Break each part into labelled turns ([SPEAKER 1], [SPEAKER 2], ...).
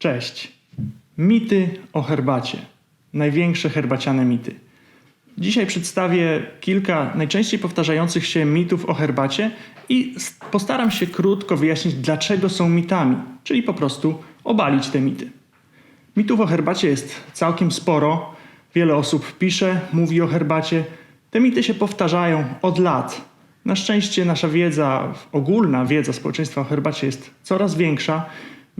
[SPEAKER 1] Cześć. Mity o herbacie. Największe herbaciane mity. Dzisiaj przedstawię kilka najczęściej powtarzających się mitów o herbacie i postaram się krótko wyjaśnić, dlaczego są mitami, czyli po prostu obalić te mity. Mitów o herbacie jest całkiem sporo. Wiele osób pisze, mówi o herbacie. Te mity się powtarzają od lat. Na szczęście nasza wiedza, ogólna wiedza społeczeństwa o herbacie jest coraz większa.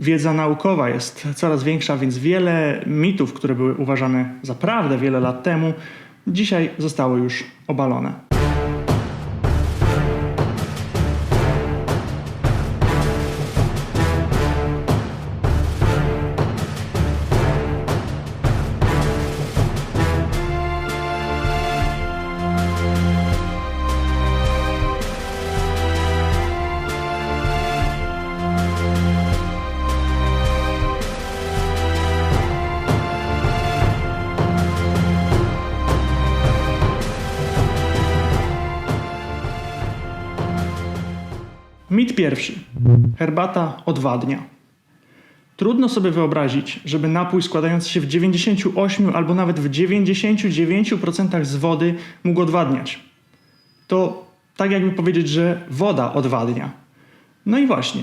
[SPEAKER 1] Wiedza naukowa jest coraz większa, więc wiele mitów, które były uważane za prawdę wiele lat temu, dzisiaj zostało już obalone. Herbata odwadnia. Trudno sobie wyobrazić, żeby napój składający się w 98 albo nawet w 99% z wody mógł odwadniać. To tak jakby powiedzieć, że woda odwadnia. No i właśnie,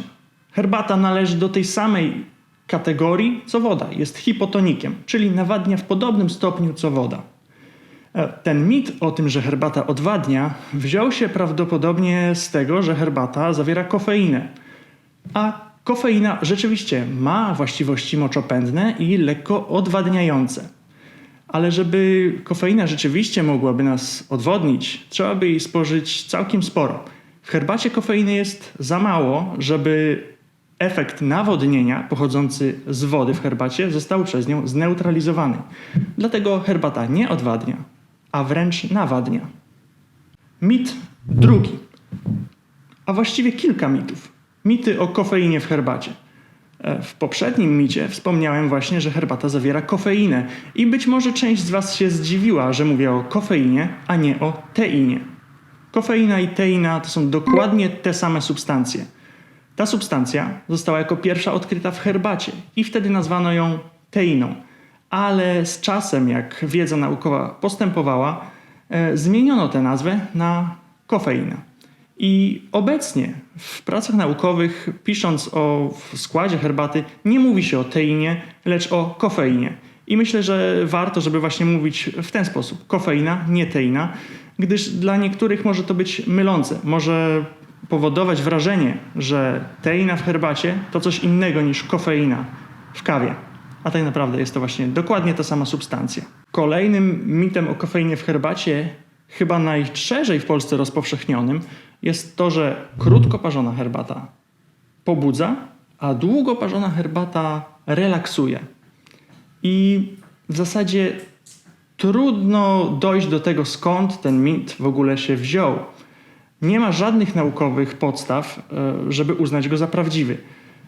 [SPEAKER 1] herbata należy do tej samej kategorii co woda. Jest hipotonikiem, czyli nawadnia w podobnym stopniu co woda. E, Ten mit o tym, że herbata odwadnia, wziął się prawdopodobnie z tego, że herbata zawiera kofeinę. A kofeina rzeczywiście ma właściwości moczopędne i lekko odwadniające. Ale żeby kofeina rzeczywiście mogłaby nas odwodnić, trzeba by jej spożyć całkiem sporo. W herbacie kofeiny jest za mało, żeby efekt nawodnienia pochodzący z wody w herbacie został przez nią zneutralizowany. Dlatego herbata nie odwadnia, a wręcz nawadnia. Mit drugi, a właściwie kilka mitów. Mity o kofeinie w herbacie. E, W poprzednim micie wspomniałem właśnie, że herbata zawiera kofeinę i być może część z Was się zdziwiła, że mówię o kofeinie, a nie o teinie. Kofeina i teina to są dokładnie te same substancje. Ta substancja została jako pierwsza odkryta w herbacie i wtedy nazwano ją teiną. Ale z czasem, jak wiedza naukowa postępowała, e, zmieniono tę nazwę na kofeinę. I obecnie w pracach naukowych, pisząc o składzie herbaty, nie mówi się o teinie, lecz o kofeinie. I myślę, że warto, żeby właśnie mówić w ten sposób: kofeina, nie teina, gdyż dla niektórych może to być mylące. Może powodować wrażenie, że teina w herbacie to coś innego niż kofeina w kawie. A tak naprawdę jest to właśnie dokładnie ta sama substancja. Kolejnym mitem o kofeinie w herbacie, chyba najszerzej w Polsce rozpowszechnionym, jest to, że krótko parzona herbata pobudza, a długo parzona herbata relaksuje. I w zasadzie trudno dojść do tego, skąd ten mit w ogóle się wziął. Nie ma żadnych naukowych podstaw, e, żeby uznać go za prawdziwy.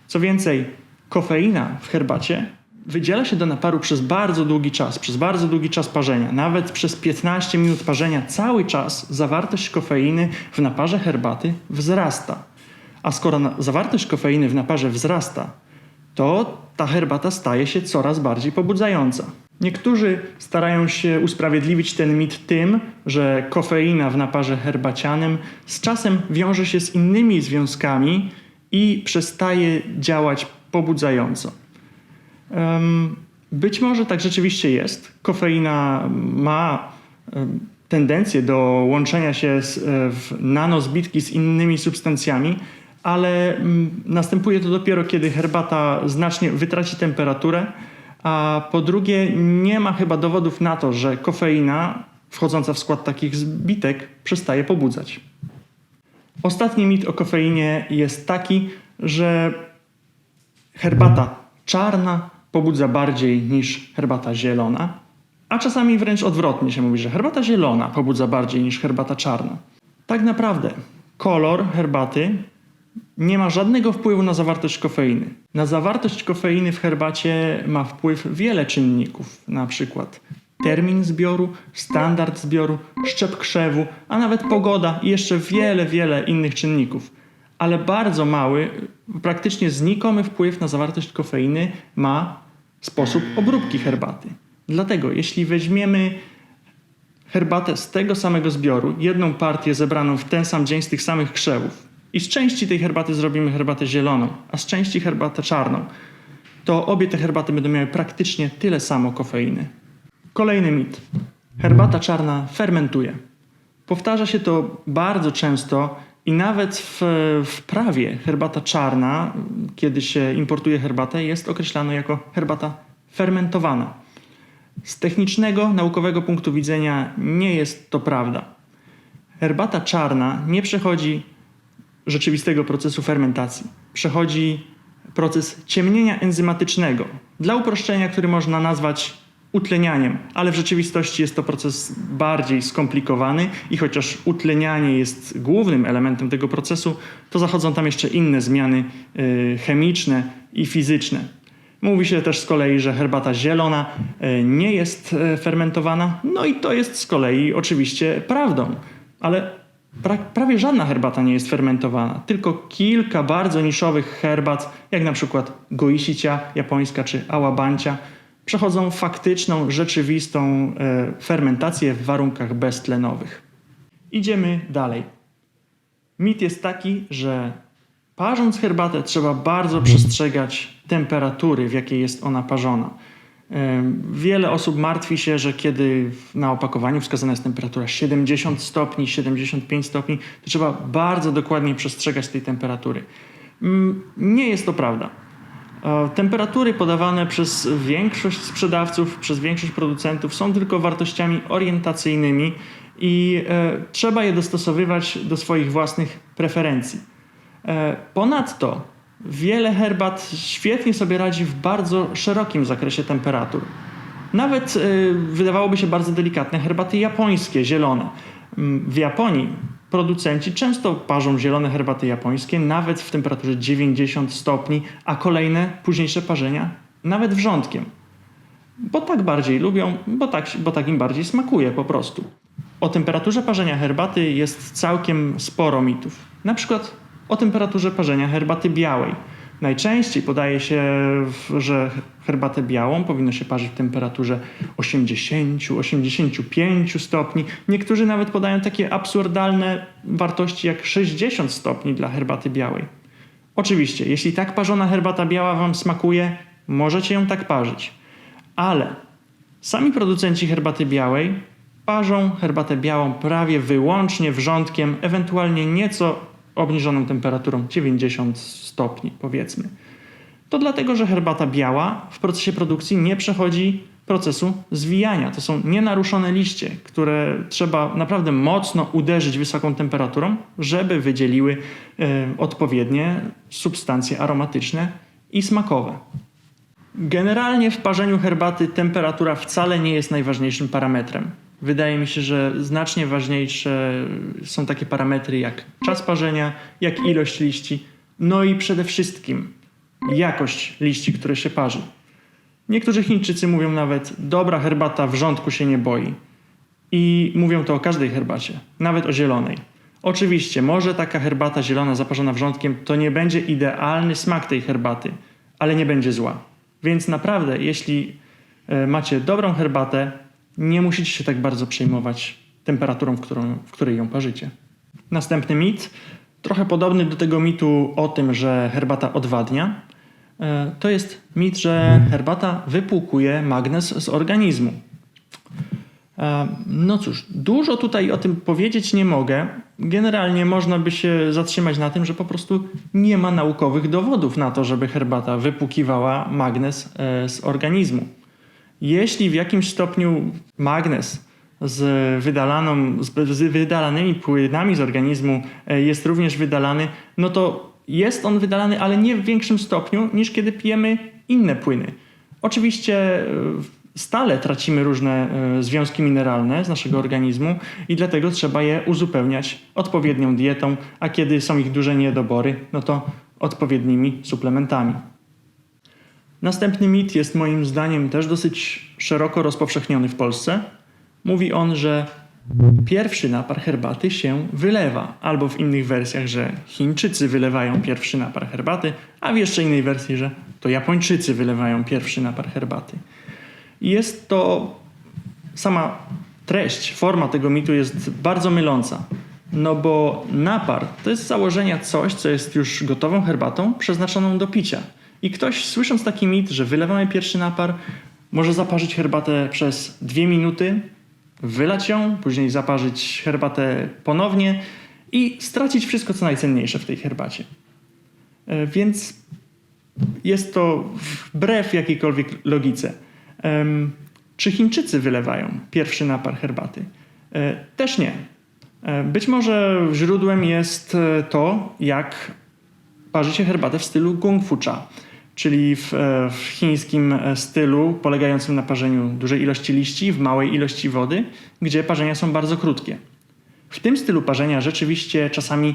[SPEAKER 1] Co więcej, kofeina w herbacie wydziela się do naparu przez bardzo długi czas, przez bardzo długi czas parzenia. Nawet przez 15 minut parzenia cały czas zawartość kofeiny w naparze herbaty wzrasta. A skoro zawartość kofeiny w naparze wzrasta, to ta herbata staje się coraz bardziej pobudzająca. Niektórzy starają się usprawiedliwić ten mit tym, że kofeina w naparze herbacianym z czasem wiąże się z innymi związkami i przestaje działać pobudzająco. Być może tak rzeczywiście jest. Kofeina ma tendencję do łączenia się z, e, w nanozbitki z innymi substancjami, ale mm, następuje to dopiero, kiedy herbata znacznie wytraci temperaturę, a po drugie nie ma chyba dowodów na to, że kofeina wchodząca w skład takich zbitek przestaje pobudzać. Ostatni mit o kofeinie jest taki, że herbata czarna pobudza bardziej niż herbata zielona, a czasami wręcz odwrotnie się mówi, że herbata zielona pobudza bardziej niż herbata czarna. Tak naprawdę kolor herbaty nie ma żadnego wpływu na zawartość kofeiny. Na zawartość kofeiny w herbacie ma wpływ wiele czynników, na przykład termin zbioru, standard zbioru, szczep krzewu, a nawet pogoda i jeszcze wiele, wiele innych czynników. Ale bardzo mały, praktycznie znikomy wpływ na zawartość kofeiny ma sposób obróbki herbaty. Dlatego, jeśli weźmiemy herbatę z tego samego zbioru, jedną partię zebraną w ten sam dzień z tych samych krzewów i z części tej herbaty zrobimy herbatę zieloną, a z części herbatę czarną, to obie te herbaty będą miały praktycznie tyle samo kofeiny. Kolejny mit. Herbata czarna fermentuje. Powtarza się to bardzo często i nawet w, w prawie herbata czarna, kiedy się importuje herbatę, jest określana jako herbata fermentowana. Z technicznego, naukowego punktu widzenia nie jest to prawda. Herbata czarna nie przechodzi rzeczywistego procesu fermentacji. Przechodzi proces ciemnienia enzymatycznego. Dla uproszczenia, który można nazwać utlenianiem, ale w rzeczywistości jest to proces bardziej skomplikowany i chociaż utlenianie jest głównym elementem tego procesu, to zachodzą tam jeszcze inne zmiany y, chemiczne i fizyczne. Mówi się też z kolei, że herbata zielona y, nie jest y, fermentowana, no i to jest z kolei oczywiście prawdą, ale pra, prawie żadna herbata nie jest fermentowana, tylko kilka bardzo niszowych herbat, jak na przykład goisicia japońska czy awabancia, przechodzą faktyczną, rzeczywistą e, fermentację w warunkach beztlenowych. Idziemy dalej. Mit jest taki, że parząc herbatę trzeba bardzo przestrzegać temperatury, w jakiej jest ona parzona. E, Wiele osób martwi się, że kiedy na opakowaniu wskazana jest temperatura 70 stopni, 75 stopni, to trzeba bardzo dokładnie przestrzegać tej temperatury. Mm, Nie jest to prawda. E, Temperatury podawane przez większość sprzedawców, przez większość producentów są tylko wartościami orientacyjnymi i e, trzeba je dostosowywać do swoich własnych preferencji. E, ponadto wiele herbat świetnie sobie radzi w bardzo szerokim zakresie temperatur. Nawet wydawałoby się bardzo delikatne herbaty japońskie, zielone. Mm, W Japonii producenci często parzą zielone herbaty japońskie nawet w temperaturze 90 stopni, a kolejne późniejsze parzenia nawet wrzątkiem. Bo tak bardziej lubią, bo tak, bo tak im bardziej smakuje po prostu. O temperaturze parzenia herbaty jest całkiem sporo mitów. Na przykład o temperaturze parzenia herbaty białej. Najczęściej podaje się, że herbatę białą powinno się parzyć w temperaturze 80-85 stopni. Niektórzy nawet podają takie absurdalne wartości jak 60 stopni dla herbaty białej. Oczywiście, jeśli tak parzona herbata biała Wam smakuje, możecie ją tak parzyć. Ale sami producenci herbaty białej parzą herbatę białą prawie wyłącznie wrzątkiem, ewentualnie nieco obniżoną temperaturą 90 stopni, powiedzmy. To dlatego, że herbata biała w procesie produkcji nie przechodzi procesu zwijania. To są nienaruszone liście, które trzeba naprawdę mocno uderzyć wysoką temperaturą, żeby wydzieliły e, odpowiednie substancje aromatyczne i smakowe. Generalnie w parzeniu herbaty temperatura wcale nie jest najważniejszym parametrem. Wydaje mi się, że znacznie ważniejsze są takie parametry jak czas parzenia, jak ilość liści, no i przede wszystkim jakość liści, które się parzy. Niektórzy Chińczycy mówią nawet, dobra herbata w rządku się nie boi. I mówią to o każdej herbacie, nawet o zielonej. Oczywiście, może taka herbata zielona zaparzona wrzątkiem to nie będzie idealny smak tej herbaty, ale nie będzie zła. Więc naprawdę, jeśli e, macie dobrą herbatę, nie musicie się tak bardzo przejmować temperaturą, w, którą, w której ją parzycie. Następny mit, trochę podobny do tego mitu o tym, że herbata odwadnia, e, to jest mit, że herbata wypłukuje magnez z organizmu. E, No cóż, dużo tutaj o tym powiedzieć nie mogę. Generalnie można by się zatrzymać na tym, że po prostu nie ma naukowych dowodów na to, żeby herbata wypłukiwała magnez e, z organizmu. Jeśli w jakimś stopniu magnez z, wydalaną, z, z wydalanymi płynami z organizmu e, jest również wydalany, no to jest on wydalany, ale nie w większym stopniu niż kiedy pijemy inne płyny. Oczywiście e, stale tracimy różne e, związki mineralne z naszego organizmu i dlatego trzeba je uzupełniać odpowiednią dietą, a kiedy są ich duże niedobory, no to odpowiednimi suplementami. Następny mit jest moim zdaniem też dosyć szeroko rozpowszechniony w Polsce. Mówi on, że pierwszy napar herbaty się wylewa. Albo w innych wersjach, że Chińczycy wylewają pierwszy napar herbaty, a w jeszcze innej wersji, że to Japończycy wylewają pierwszy napar herbaty. I jest to sama treść, forma tego mitu jest bardzo myląca. No bo napar to jest z założenia coś, co jest już gotową herbatą przeznaczoną do picia. I ktoś słysząc taki mit, że wylewamy pierwszy napar, może zaparzyć herbatę przez dwie minuty, wylać ją, później zaparzyć herbatę ponownie i stracić wszystko, co najcenniejsze w tej herbacie. E, Więc jest to wbrew jakiejkolwiek logice. Czy Chińczycy wylewają pierwszy napar herbaty? E, Też nie. E, Być może źródłem jest to, jak parzy się herbatę w stylu Kung Fu Cha, czyli w, e, w chińskim e, stylu polegającym na parzeniu dużej ilości liści w małej ilości wody, gdzie parzenia są bardzo krótkie. W tym stylu parzenia rzeczywiście czasami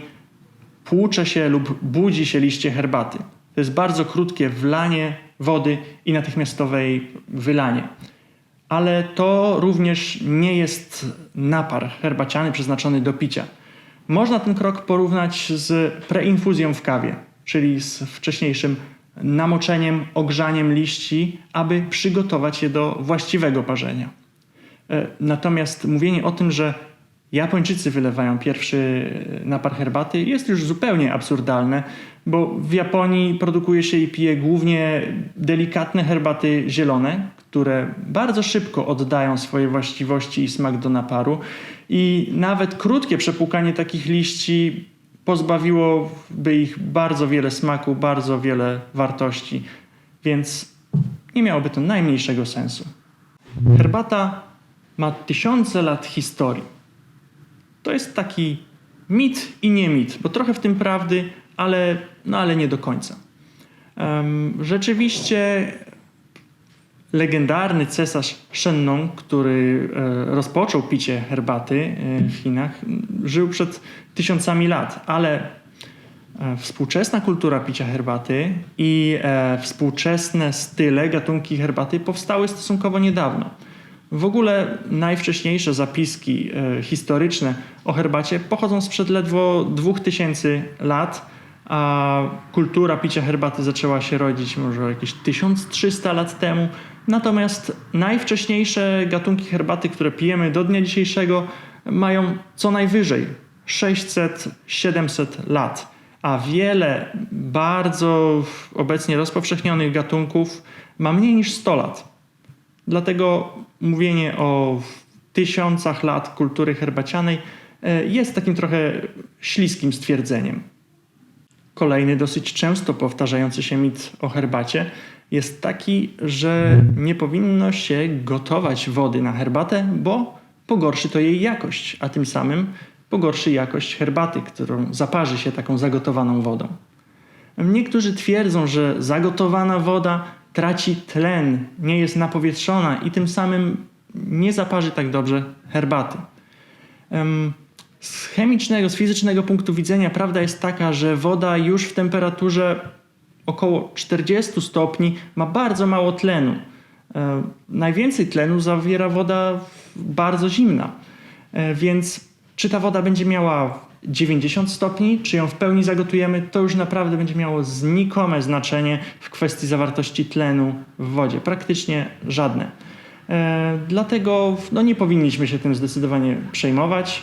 [SPEAKER 1] płucze się lub budzi się liście herbaty. To jest bardzo krótkie wlanie wody i natychmiastowej wylanie. Ale to również nie jest napar herbaciany przeznaczony do picia. Można ten krok porównać z preinfuzją w kawie, czyli z wcześniejszym namoczeniem, ogrzaniem liści, aby przygotować je do właściwego parzenia. E, Natomiast mówienie o tym, że Japończycy wylewają pierwszy e, napar herbaty jest już zupełnie absurdalne, bo w Japonii produkuje się i pije głównie delikatne herbaty zielone, które bardzo szybko oddają swoje właściwości i smak do naparu i nawet krótkie przepłukanie takich liści pozbawiłoby ich bardzo wiele smaku, bardzo wiele wartości, więc nie miałoby to najmniejszego sensu. Herbata ma tysiące lat historii. To jest taki mit i nie mit, bo trochę w tym prawdy, ale, no ale nie do końca. Em, rzeczywiście legendarny cesarz Shennon, który e, rozpoczął picie herbaty e, w Chinach, żył przed tysiącami lat, ale e, współczesna kultura picia herbaty i współczesne style, gatunki herbaty powstały stosunkowo niedawno. W ogóle najwcześniejsze zapiski historyczne o herbacie pochodzą sprzed ledwo 2000 lat, a kultura picia herbaty zaczęła się rodzić może jakieś 1300 lat temu. Natomiast najwcześniejsze gatunki herbaty, które pijemy do dnia dzisiejszego, mają co najwyżej 600-700 lat, a wiele bardzo obecnie rozpowszechnionych gatunków ma mniej niż 100 lat. Dlatego mówienie o tysiącach lat kultury herbacianej e, jest takim trochę śliskim stwierdzeniem. Kolejny dosyć często powtarzający się mit o herbacie jest taki, że nie powinno się gotować wody na herbatę, bo pogorszy to jej jakość, a tym samym pogorszy jakość herbaty, którą zaparzy się taką zagotowaną wodą. Niektórzy twierdzą, że zagotowana woda traci tlen, nie jest napowietrzona i tym samym nie zaparzy tak dobrze herbaty. Z chemicznego, z fizycznego punktu widzenia prawda jest taka, że woda już w temperaturze około 40 stopni ma bardzo mało tlenu. E, Najwięcej tlenu zawiera woda bardzo zimna. E, Więc czy ta woda będzie miała 90 stopni, czy ją w pełni zagotujemy, to już naprawdę będzie miało znikome znaczenie w kwestii zawartości tlenu w wodzie. Praktycznie żadne. E, Dlatego no, nie powinniśmy się tym zdecydowanie przejmować.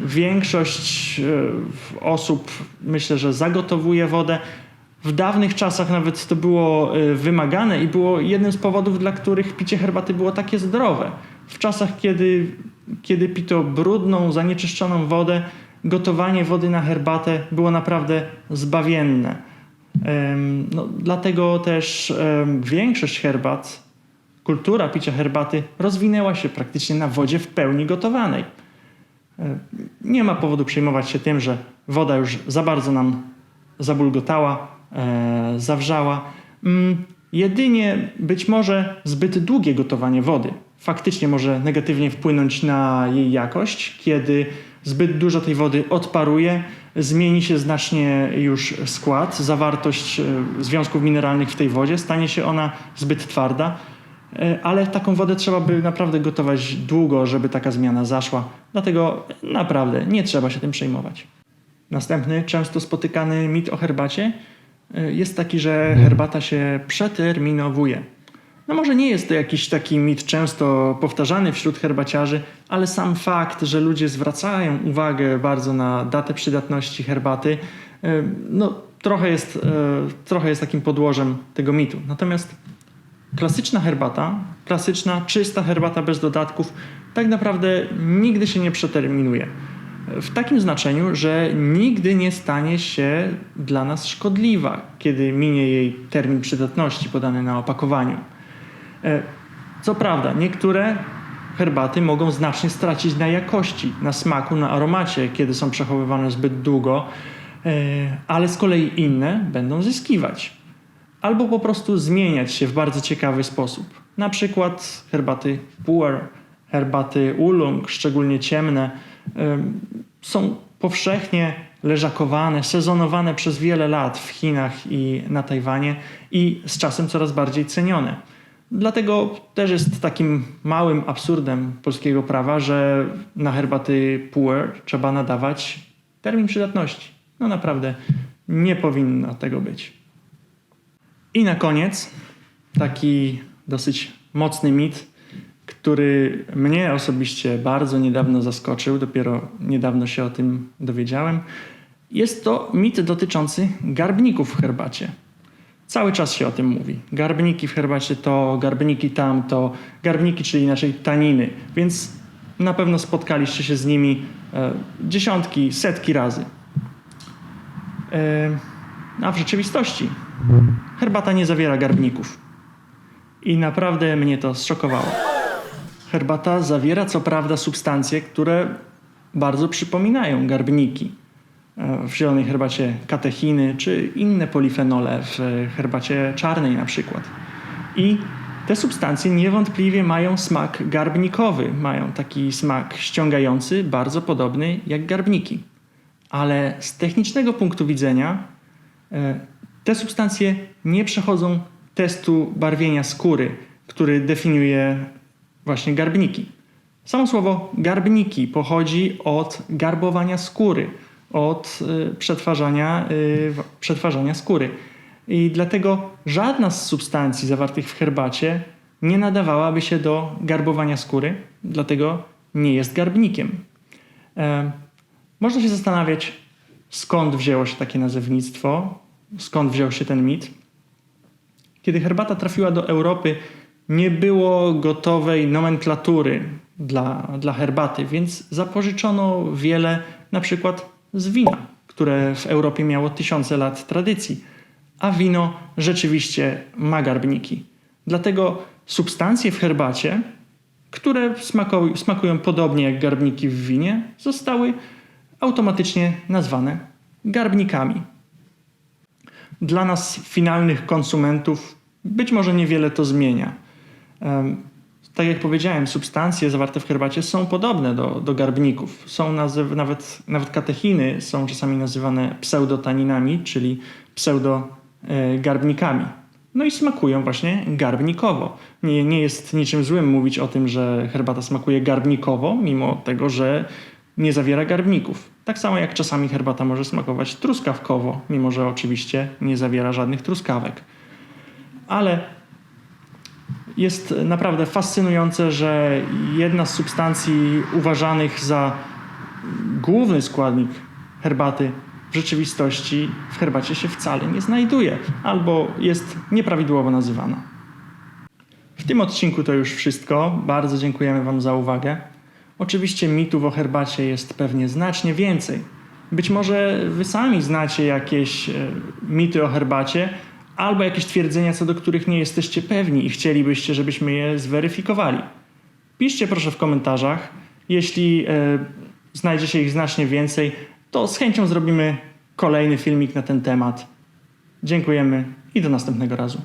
[SPEAKER 1] Większość e, osób myślę, że zagotowuje wodę. W dawnych czasach nawet to było e, wymagane i było jednym z powodów, dla których picie herbaty było takie zdrowe. W czasach, kiedy, kiedy pito brudną, zanieczyszczoną wodę, gotowanie wody na herbatę było naprawdę zbawienne. No, dlatego też większość herbat, kultura picia herbaty rozwinęła się praktycznie na wodzie w pełni gotowanej. Nie ma powodu przejmować się tym, że woda już za bardzo nam zabulgotała, e, zawrzała. Mm, Jedynie być może zbyt długie gotowanie wody faktycznie może negatywnie wpłynąć na jej jakość, kiedy zbyt dużo tej wody odparuje, zmieni się znacznie już skład, zawartość e, związków mineralnych w tej wodzie, stanie się ona zbyt twarda. E, ale taką wodę trzeba by naprawdę gotować długo, żeby taka zmiana zaszła. Dlatego naprawdę nie trzeba się tym przejmować. Następny, często spotykany mit o herbacie y, jest taki, że herbata się przeterminowuje. No może nie jest to jakiś taki mit często powtarzany wśród herbaciarzy, ale sam fakt, że ludzie zwracają uwagę bardzo na datę przydatności herbaty, y, no trochę jest, trochę jest takim podłożem tego mitu. Natomiast klasyczna herbata, klasyczna, czysta herbata bez dodatków, tak naprawdę nigdy się nie przeterminuje. W takim znaczeniu, że nigdy nie stanie się dla nas szkodliwa, kiedy minie jej termin przydatności podany na opakowaniu. E, Co prawda, niektóre herbaty mogą znacznie stracić na jakości, na smaku, na aromacie, kiedy są przechowywane zbyt długo, e, ale z kolei inne będą zyskiwać albo po prostu zmieniać się w bardzo ciekawy sposób. Na przykład herbaty puer, herbaty oolong, szczególnie ciemne, są powszechnie leżakowane, sezonowane przez wiele lat w Chinach i na Tajwanie i z czasem coraz bardziej cenione. Dlatego też jest takim małym absurdem polskiego prawa, że na herbaty puer trzeba nadawać termin przydatności. No naprawdę nie powinno tego być. I na koniec taki dosyć mocny mit, który mnie osobiście bardzo niedawno zaskoczył, dopiero niedawno się o tym dowiedziałem. Jest to mit dotyczący garbników w herbacie. Cały czas się o tym mówi. Garbniki w herbacie to, garbniki tam to, garbniki, czyli inaczej taniny. Więc na pewno spotkaliście się z nimi e, dziesiątki, setki razy. E, a w rzeczywistości herbata nie zawiera garbników. I naprawdę mnie to zszokowało. Herbata zawiera co prawda substancje, które bardzo przypominają garbniki. E, W zielonej herbacie katechiny czy inne polifenole, w herbacie czarnej na przykład. I te substancje niewątpliwie mają smak garbnikowy, mają taki smak ściągający, bardzo podobny jak garbniki. Ale z technicznego punktu widzenia te substancje nie przechodzą testu barwienia skóry, który definiuje właśnie garbniki. Samo słowo garbniki pochodzi od garbowania skóry, od y, przetwarzania, w- przetwarzania skóry. I dlatego żadna z substancji zawartych w herbacie nie nadawałaby się do garbowania skóry, dlatego nie jest garbnikiem. E, Można się zastanawiać, skąd wzięło się takie nazewnictwo, skąd wziął się ten mit. Kiedy herbata trafiła do Europy, nie było gotowej nomenklatury dla, dla herbaty, więc zapożyczono wiele na przykład z wina, które w Europie miało tysiące lat tradycji, a wino rzeczywiście ma garbniki. Dlatego substancje w herbacie, które smakują, smakują podobnie jak garbniki w winie, zostały automatycznie nazwane garbnikami. Dla nas, finalnych konsumentów, być może niewiele to zmienia. Tak jak powiedziałem, substancje zawarte w herbacie są podobne do, do garbników. Są nazyw, nawet, nawet katechiny są czasami nazywane pseudotaninami, czyli pseudogarbnikami. No i smakują właśnie garbnikowo. Nie, nie jest niczym złym mówić o tym, że herbata smakuje garbnikowo, mimo tego, że nie zawiera garbników. Tak samo jak czasami herbata może smakować truskawkowo, mimo że oczywiście nie zawiera żadnych truskawek. Ale jest naprawdę fascynujące, że jedna z substancji uważanych za główny składnik herbaty w rzeczywistości w herbacie się wcale nie znajduje albo jest nieprawidłowo nazywana. W tym odcinku to już wszystko. Bardzo dziękujemy Wam za uwagę. Oczywiście mitów o herbacie jest pewnie znacznie więcej. Być może Wy sami znacie jakieś e, mity o herbacie, albo jakieś twierdzenia, co do których nie jesteście pewni i chcielibyście, żebyśmy je zweryfikowali. Piszcie proszę w komentarzach. Jeśli e, znajdzie się ich znacznie więcej, to z chęcią zrobimy kolejny filmik na ten temat. Dziękujemy i do następnego razu.